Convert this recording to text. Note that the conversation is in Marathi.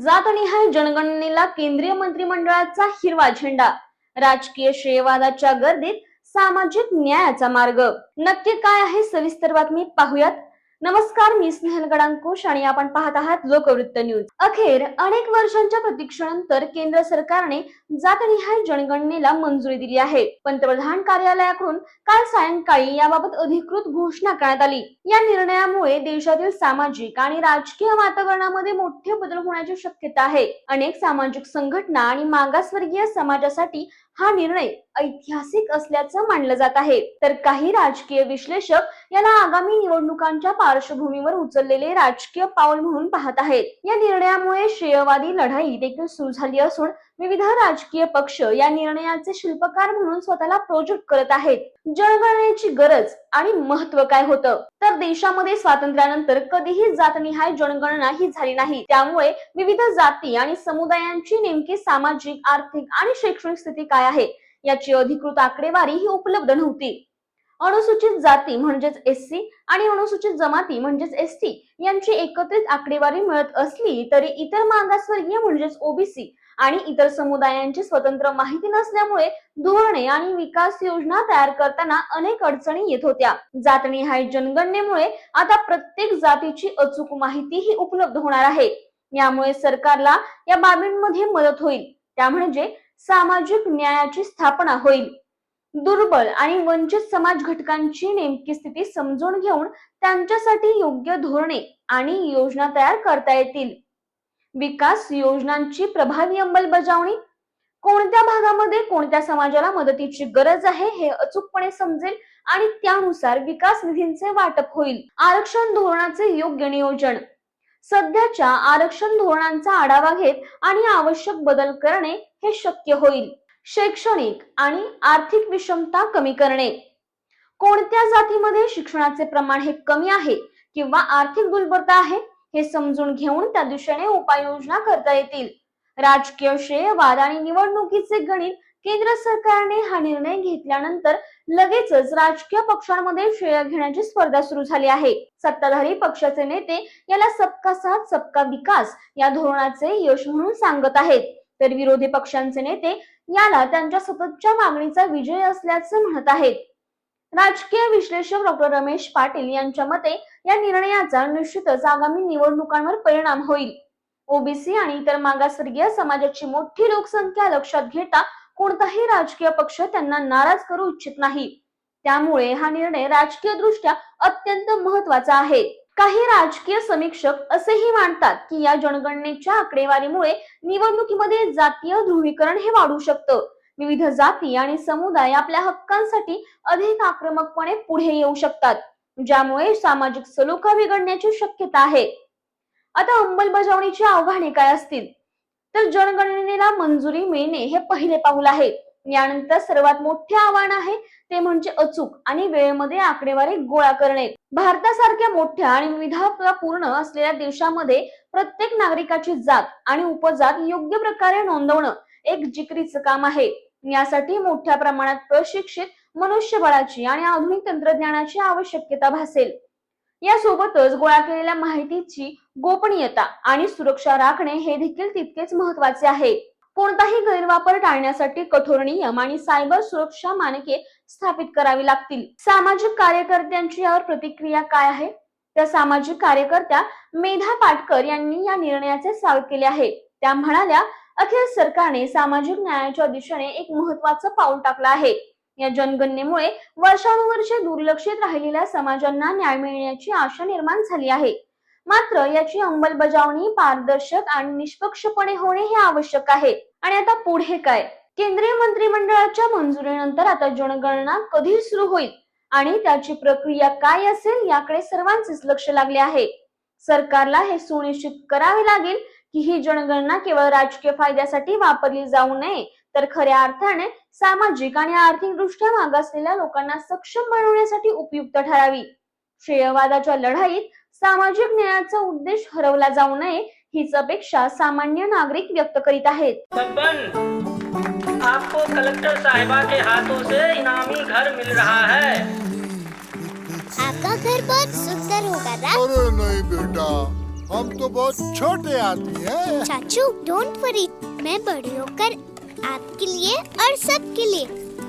जातनिहाय जनगणनेला केंद्रीय मंत्रिमंडळाचा हिरवा झेंडा. राजकीय श्रेयवादाच्या गर्दीत सामाजिक न्यायाचा मार्ग. नक्की काय आहे? सविस्तर बातमी पाहूयात. नमस्कार मी स्नेहल गडांकुश आणि आपण पाहत आहात लोकवृत्त न्यूज. अखेर अनेक वर्षांच्या प्रतीक्षेनंतर केंद्र सरकारने जातनिहाय जनगणनेला मंजुरी दिली आहे. पंतप्रधान कार्यालयाकडून काल सायंकाळी याबाबत अधिकृत घोषणा करण्यात आली. या निर्णयामुळे देशातील सामाजिक आणि राजकीय वातावरणामध्ये मोठे बदल होण्याची शक्यता आहे. अनेक सामाजिक संघटना आणि मागासवर्गीय समाजासाठी हा निर्णय ऐतिहासिक असल्याचं मानलं जात आहे. तर काही राजकीय विश्लेषक याला आगामी निवडणुकांच्या पार्श्वभूमीवर उचललेले राजकीय पाऊल म्हणून पाहत आहेत. या निर्णयामुळे श्रेयवादी लढाई देखील सुरू झाली असून विविध राजकीय पक्ष या निर्णयाचे शिल्पकार म्हणून स्वतःला प्रोजेक्ट करत आहेत. जनगणनेची गरज आणि महत्त्व काय होतं? तर देशामध्ये स्वातंत्र्यानंतर कधीही जातनिहाय जनगणना ही झाली नाही. त्यामुळे विविध जाती आणि समुदायांची नेमकी सामाजिक आर्थिक आणि शैक्षणिक स्थिती काय आहे? याची अधिकृत आकडेवारी ही उपलब्ध नव्हती. अनुसूचित जाती म्हणजेच एस सी आणि अनुसूचित जमाती म्हणजेच एस टी यांची एकत्रित आकडेवारी मिळत असली तरी इतर मागासवर्गीय म्हणजेच ओबीसी आणि इतर समुदायांची स्वतंत्र माहिती नसल्यामुळे धोरणे आणि विकास योजना तयार करताना अनेक अडचणी येत होत्या. जातनिहाय जनगणनेमुळे आता प्रत्येक जातीची अचूक माहिती ही उपलब्ध होणार आहे. यामुळे सरकारला या बाबींमध्ये मदत होईल. त्या म्हणजे सामाजिक न्यायाची स्थापना होईल. दुर्बल आणि वंचित समाज घटकांची नेमकी स्थिती समजून घेऊन त्यांच्यासाठी योग्य धोरणे आणि योजना तयार करता येतील. विकास योजनांची प्रभावी अंमलबजावणी. कोणत्या भागामध्ये कोणत्या समाजाला मदतीची गरज आहे हे अचूकपणे समजेल आणि त्यानुसार विकास निधींचे वाटप होईल. आरक्षण धोरणाचे योग्य नियोजन. सध्याच्या आरक्षण धोरणांचा आढावा घेत आणि आवश्यक बदल करणे हे शक्य होईल. शैक्षणिक आणि आर्थिक विषमता कमी करणे. कोणत्या जातीमध्ये शिक्षणाचे प्रमाण हे कमी आहे किंवा आर्थिक दुर्बलता आहे हे समजून घेऊन त्या दिशेने उपाययोजना करता येतील. राजकीय श्रेयवाद आणि निवडणुकीचे गणित केंद्र सरकारने हा निर्णय घेतल्यानंतर लगेचच राजकीय पक्षांमध्ये श्रेय घेण्याची स्पर्धा सुरू झाली आहे. सत्ताधारी पक्षाचे नेते याला सबका साथ सबका विकास या धोरणाचे यश म्हणून सांगत आहेत. तर विरोधी पक्षांचे नेते याला त्यांच्या सततच्या मागणीचा विजय असल्याचे म्हणत आहेत. राजकीय विश्लेषक डॉक्टर रमेश पाटील यांच्या मते या निर्णयाचा निश्चितच आगामी निवडणुकांवर परिणाम होईल. ओबीसी आणि इतर मागासवर्गीय समाजाची मोठी लोकसंख्या लक्षात घेता कोणताही राजकीय पक्ष त्यांना नाराज करू इच्छित नाही. त्यामुळे हा निर्णय राजकीय दृष्ट्या अत्यंत महत्त्वाचा आहे. काही राजकीय समीक्षक असेही मानतात की या जनगणनेच्या आकडेवारीमुळे निवडणुकीमध्ये जातीय ध्रुवीकरण हे वाढू शकतं. विविध जाती आणि समुदाय आपल्या हक्कांसाठी अधिक आक्रमकपणे पुढे येऊ शकतात ज्यामुळे सामाजिक सलोखा बिघडण्याची शक्यता आहे. आता अंमलबजावणीची आव्हाने काय असतील? तर जनगणनेला मंजुरी मिळणे हे पहिले पाऊल आहे. यानंतर सर्वात मोठे आव्हान आहे ते म्हणजे अचूक आणि वेळेमध्ये आकडेवारी गोळा करणे. भारतासारख्या मोठ्या आणि विविधतापूर्ण असलेल्या देशामध्ये प्रत्येक नागरिकाची जात आणि उपजात योग्य प्रकारे नोंदवणं एक जिकरीचं काम आहे. यासाठी मोठ्या प्रमाणात प्रशिक्षित मनुष्यबळाची आणि आधुनिक तंत्रज्ञानाची आवश्यकता भासेल. यासोबतच गोळा केलेल्या माहितीची गोपनीयता आणि सुरक्षा राखणे हे देखील तितकेच महत्त्वाचे आहे. कोणताही गैरवापर टाळण्यासाठी कठोर नियम आणि सायबर सुरक्षा मानके स्थापित करावी लागतील. सामाजिक कार्यकर्त्यांची यावर प्रतिक्रिया काय आहे? त्या सामाजिक कार्यकर्त्या मेधा पाटकर यांनी या निर्णयाचे स्वागत केले आहे. त्या म्हणाल्या अखेर सरकारने सामाजिक न्यायाच्या दिशेने एक महत्वाचं पाऊल टाकलं आहे. या जनगणनेमुळे वर्षानुवर्षे दुर्लक्षित राहिलेल्या समाजांना न्याय मिळण्याची आशा निर्माण झाली आहे. मात्र याची अंमलबजावणी पारदर्शक आणि निष्पक्षपणे होणे हे आवश्यक आहे. आणि आता पुढे काय? केंद्रीय मंत्रिमंडळाच्या मंजुरीनंतर आता जनगणना कधी सुरू होईल? आणि त्याची प्रक्रिया काय असेल याकडे सर्वांचेच लक्ष लागले आहे. सरकारला हे सुनिश्चित करावे लागेल की ही जनगणना केवळ राजकीय फायद्यासाठी वापरली जाऊ नये तर खऱ्या अर्थाने सामाजिक आणि आर्थिक दृष्ट्या मागासलेल्या लोकांना सक्षम बनवण्यासाठी उपयुक्त ठरावी. श्रेयवादाच्या लढाईत सामाजिक न्यायाचा उद्देश हरवला जाऊ नये हीच अपेक्षा सामान्य नागरिक व्यक्त करीत आहेत. आपको कलेक्टर साहिबा के हाथों से इनामी घर मिल रहा है। आपका घर बहुत सुंदर होगा ना अरे नहीं बेटा हम तो बहुत छोटे आदमी हैं। चाचू डोंट वरी मैं बड़ी होकर आपके लिए और सबके लिए